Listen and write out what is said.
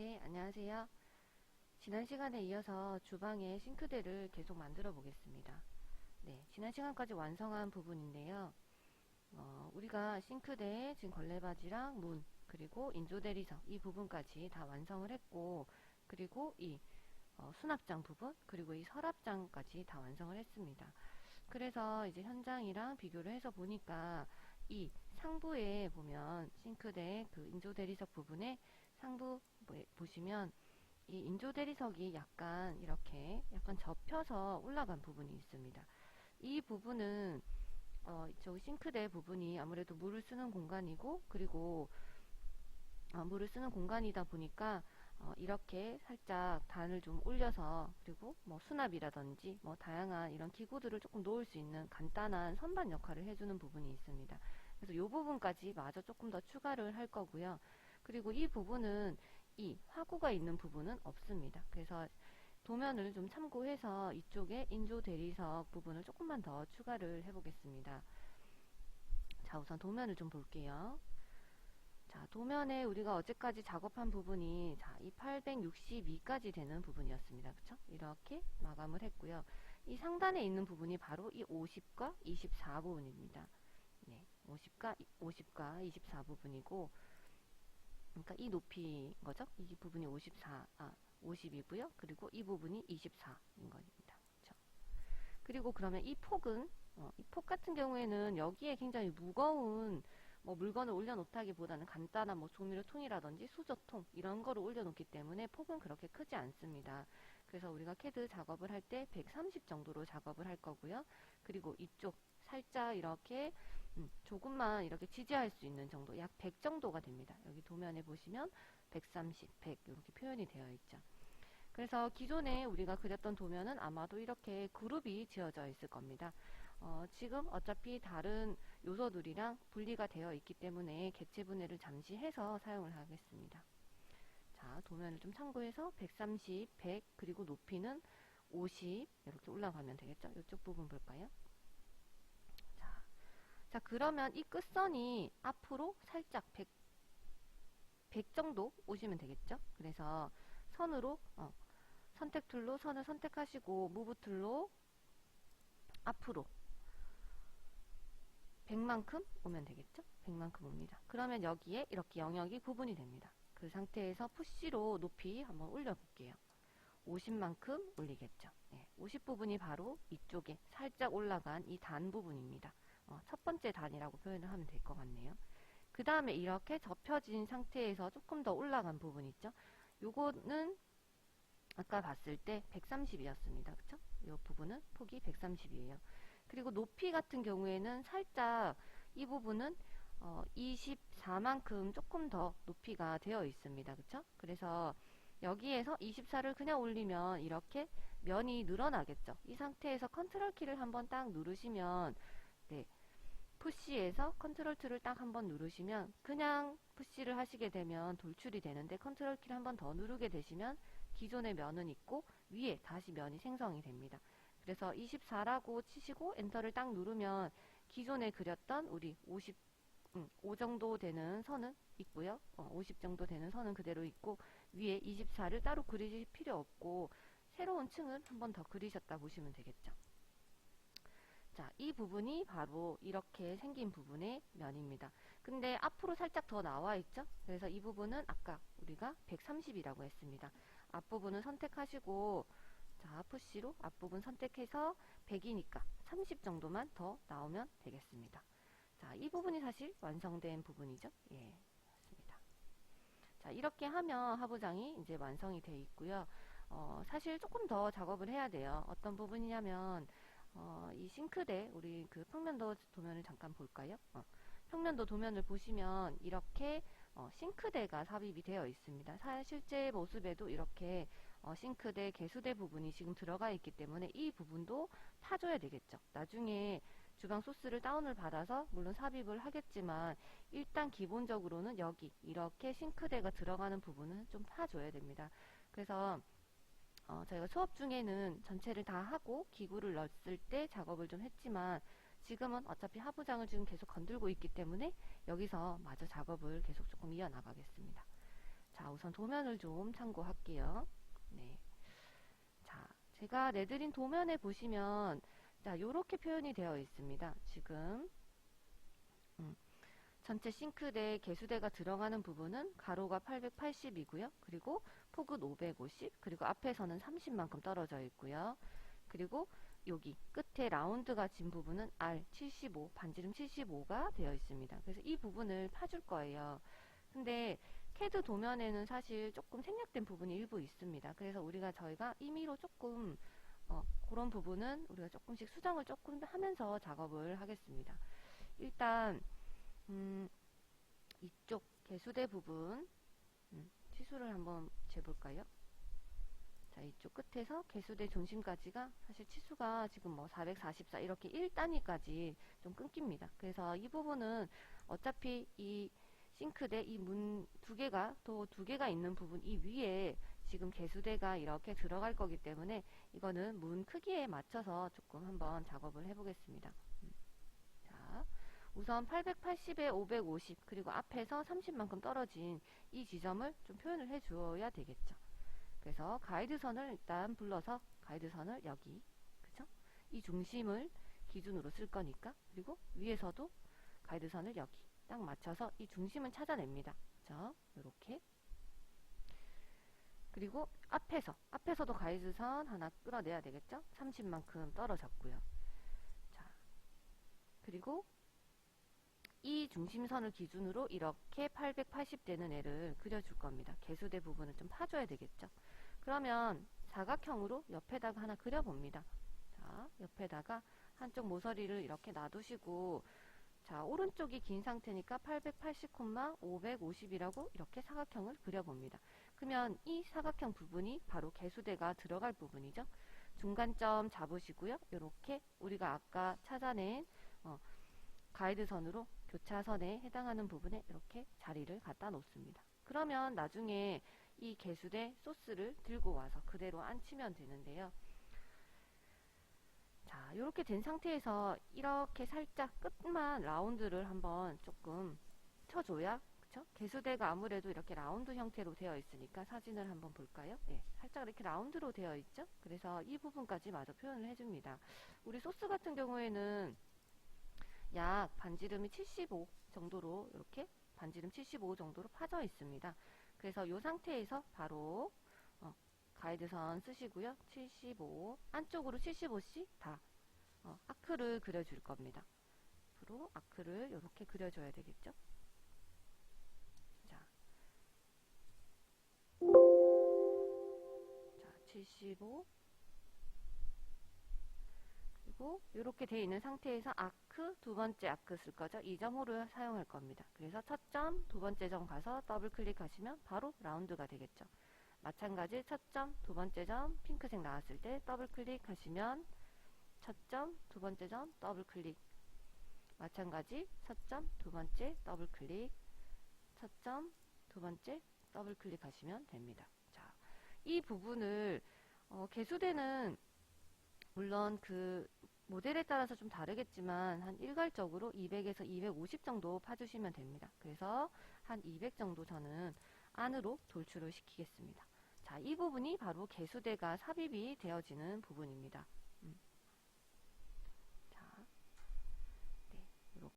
네, 안녕하세요. 지난 시간에 이어서 주방의 싱크대를 계속 만들어 보겠습니다. 네, 지난 시간까지 완성한 부분인데요. 어, 우리가 싱크대에 지금 걸레바지랑 문, 그리고 인조대리석 이 부분까지 다 완성을 했고, 그리고 이 어, 수납장 부분, 그리고 이 서랍장까지 다 완성을 했습니다. 그래서 이제 현장이랑 비교를 해서 보니까 이 상부에 보면 싱크대 그 인조 대리석 부분에 상부 에 보시면 이 인조 대리석이 약간 이렇게 약간 접혀서 올라간 부분이 있습니다. 이 부분은 어, 저 싱크대 부분이 아무래도 물을 쓰는 공간이고 그리고 어, 물을 쓰는 공간이다 보니까 어, 이렇게 살짝 단을 좀 올려서 그리고 뭐 수납이라든지 뭐 다양한 이런 기구들을 조금 놓을 수 있는 간단한 선반 역할을 해주는 부분이 있습니다. 그래서 이 부분까지 마저 조금 더 추가를 할 거고요. 그리고 이 부분은 이 화구가 있는 부분은 없습니다. 그래서 도면을 좀 참고해서 이쪽에 인조 대리석 부분을 조금만 더 추가를 해보겠습니다. 자, 우선 도면을 좀 볼게요. 자, 도면에 우리가 어제까지 작업한 부분이 자, 이 862까지 되는 부분이었습니다. 그쵸? 이렇게 마감을 했고요. 이 상단에 있는 부분이 바로 이 50과 24 부분입니다. 네, 50과 50과 24 부분이고 그러니까 이 높이인 거죠. 이 부분이 54, 아, 50이고요. 그리고 이 부분이 24인 겁니다. 그렇죠? 그리고 그러면 이 폭은 어, 이 폭 같은 경우에는 여기에 굉장히 무거운 뭐 물건을 올려놓다기보다는 간단한 뭐 조미료통이라든지 수저통 이런 거를 올려놓기 때문에 폭은 그렇게 크지 않습니다. 그래서 우리가 캐드 작업을 할 때 130 정도로 작업을 할 거고요. 그리고 이쪽 살짝 이렇게 음, 조금만 이렇게 지지할 수 있는 정도 약 100 정도가 됩니다. 여기 도면에 보시면 130, 100 이렇게 표현이 되어 있죠. 그래서 기존에 우리가 그렸던 도면은 아마도 이렇게 그룹이 지어져 있을 겁니다. 어, 지금 어차피 다른 요소들이랑 분리가 되어 있기 때문에 개체 분해를 잠시 해서 사용을 하겠습니다. 자, 도면을 좀 참고해서 130, 100 그리고 높이는 50 이렇게 올라가면 되겠죠? 이쪽 부분 볼까요? 자, 자 그러면 이 끝선이 앞으로 살짝 100, 100 정도 오시면 되겠죠? 그래서 선으로 어, 선택 툴로 선을 선택하시고 무브 툴로 앞으로 100만큼 오면 되겠죠? 100만큼 옵니다. 그러면 여기에 이렇게 영역이 구분이 됩니다. 그 상태에서 푸시로 높이 한번 올려 볼게요. 50만큼 올리겠죠. 네, 50 부분이 바로 이쪽에 살짝 올라간 이 단 부분입니다. 어, 첫 번째 단이라고 표현을 하면 될 것 같네요. 그 다음에 이렇게 접혀진 상태에서 조금 더 올라간 부분 있죠? 요거는 아까 봤을 때 130이었습니다. 그쵸? 이 부분은 폭이 130이에요. 그리고 높이 같은 경우에는 살짝 이 부분은 어, 24만큼 조금 더 높이가 되어 있습니다. 그쵸? 그래서 여기에서 24를 그냥 올리면 이렇게 면이 늘어나겠죠. 이 상태에서 컨트롤 키를 한번 딱 누르시면 네, 푸시에서 컨트롤 2를 딱 한번 누르시면 그냥 푸시를 하시게 되면 돌출이 되는데 컨트롤 키를 한번 더 누르게 되시면 기존의 면은 있고 위에 다시 면이 생성이 됩니다. 그래서 24라고 치시고 엔터를 딱 누르면 기존에 그렸던 우리 50, 음, 5 정도 되는 선은 있고요. 어, 50 정도 되는 선은 그대로 있고 위에 24를 따로 그리실 필요 없고 새로운 층을 한번 더 그리셨다 보시면 되겠죠. 자, 이 부분이 바로 이렇게 생긴 부분의 면입니다. 근데 앞으로 살짝 더 나와 있죠? 그래서 이 부분은 아까 우리가 130이라고 했습니다. 앞부분을 선택하시고 자, 푸시로 앞부분 선택해서 100이니까 30 정도만 더 나오면 되겠습니다. 자, 이 부분이 사실 완성된 부분이죠. 예, 맞습니다. 자, 이렇게 하면 하부장이 이제 완성이 되어 있고요. 어, 사실 조금 더 작업을 해야 돼요. 어떤 부분이냐면 어, 이 싱크대 우리 그 평면도 도면을 잠깐 볼까요? 어, 평면도 도면을 보시면 이렇게 어, 싱크대가 삽입이 되어 있습니다. 사, 실제 모습에도 이렇게 어, 싱크대 개수대 부분이 지금 들어가 있기 때문에 이 부분도 파줘야 되겠죠. 나중에 주방 소스를 다운을 받아서 물론 삽입을 하겠지만 일단 기본적으로는 여기 이렇게 싱크대가 들어가는 부분은 좀 파줘야 됩니다. 그래서 어, 저희가 수업 중에는 전체를 다 하고 기구를 넣었을 때 작업을 좀 했지만 지금은 어차피 하부장을 지금 계속 건들고 있기 때문에 여기서 마저 작업을 계속 조금 이어나가겠습니다. 자, 우선 도면을 좀 참고할게요. 네. 자, 제가 내드린 도면에 보시면, 자, 요렇게 표현이 되어 있습니다. 지금. 음, 전체 싱크대 개수대가 들어가는 부분은 가로가 880이고요. 그리고 폭은 550, 그리고 앞에서는 30만큼 떨어져 있고요. 그리고 여기 끝에 라운드가 진 부분은 R75, 반지름 75가 되어 있습니다. 그래서 이 부분을 파줄 거예요. 근데 캐드 도면에는 사실 조금 생략된 부분이 일부 있습니다. 그래서 우리가 저희가 임의로 조금 어, 그런 부분은 우리가 조금씩 수정을 조금 하면서 작업을 하겠습니다. 일단 음, 이쪽 개수대 부분 음, 치수를 한번 재볼까요? 자, 이쪽 끝에서 개수대 중심까지가 사실 치수가 지금 뭐 444 이렇게 1단위까지 좀 끊깁니다. 그래서 이 부분은 어차피 이 싱크대 이 문 두 개가 또 두 개가 있는 부분 이 위에 지금 개수대가 이렇게 들어갈 거기 때문에 이거는 문 크기에 맞춰서 조금 한번 작업을 해보겠습니다. 음. 자, 우선 880에 550 그리고 앞에서 30만큼 떨어진 이 지점을 좀 표현을 해 주어야 되겠죠. 그래서 가이드선을 일단 불러서 가이드선을 여기 그쵸? 이 중심을 기준으로 쓸 거니까 그리고 위에서도 가이드선을 여기 딱 맞춰서 이 중심을 찾아냅니다. 그죠? 이렇게 그리고 앞에서 앞에서도 가이드선 하나 끌어내야 되겠죠? 30만큼 떨어졌고요. 자 그리고 이 중심선을 기준으로 이렇게 880 되는 애를 그려줄 겁니다. 개수대 부분을 좀 파줘야 되겠죠. 그러면 사각형으로 옆에다가 하나 그려봅니다. 자, 옆에다가 한쪽 모서리를 이렇게 놔두시고 자, 오른쪽이 긴 상태니까 880, 550이라고 이렇게 사각형을 그려봅니다. 그러면 이 사각형 부분이 바로 개수대가 들어갈 부분이죠. 중간점 잡으시고요. 이렇게 우리가 아까 찾아낸 어, 가이드선으로 교차선에 해당하는 부분에 이렇게 자리를 갖다 놓습니다. 그러면 나중에 이 개수대 소스를 들고 와서 그대로 앉히면 되는데요. 자, 이렇게 된 상태에서 이렇게 살짝 끝만 라운드를 한번 조금 쳐줘야 그쵸? 개수대가 아무래도 이렇게 라운드 형태로 되어 있으니까 사진을 한번 볼까요? 네, 살짝 이렇게 라운드로 되어 있죠? 그래서 이 부분까지 마저 표현을 해줍니다. 우리 소스 같은 경우에는 약 반지름이 75 정도로 이렇게 반지름 75 정도로 파져 있습니다. 그래서 이 상태에서 바로 어, 가이드선 쓰시고요. 75 안쪽으로 75씩 다 어, 아크를 그려줄 겁니다. 앞으로 아크를 이렇게 그려줘야 되겠죠. 자, 자 75. 그리고 이렇게 되어 있는 상태에서 아크 두 번째 아크 쓸 거죠. 이 점호를 사용할 겁니다. 그래서 첫 점, 두 번째 점 가서 더블 클릭하시면 바로 라운드가 되겠죠. 마찬가지 첫 점, 두 번째 점 핑크색 나왔을 때 더블 클릭하시면 첫 점, 두 번째 점 더블 클릭 마찬가지 첫 점, 두 번째 더블 클릭 첫 점, 두 번째 더블 클릭하시면 됩니다. 자, 이 부분을 어, 개수대는 물론 그 모델에 따라서 좀 다르겠지만 한 일괄적으로 200에서 250 정도 파주시면 됩니다. 그래서 한 200 정도 저는 안으로 돌출을 시키겠습니다. 자, 이 부분이 바로 개수대가 삽입이 되어지는 부분입니다.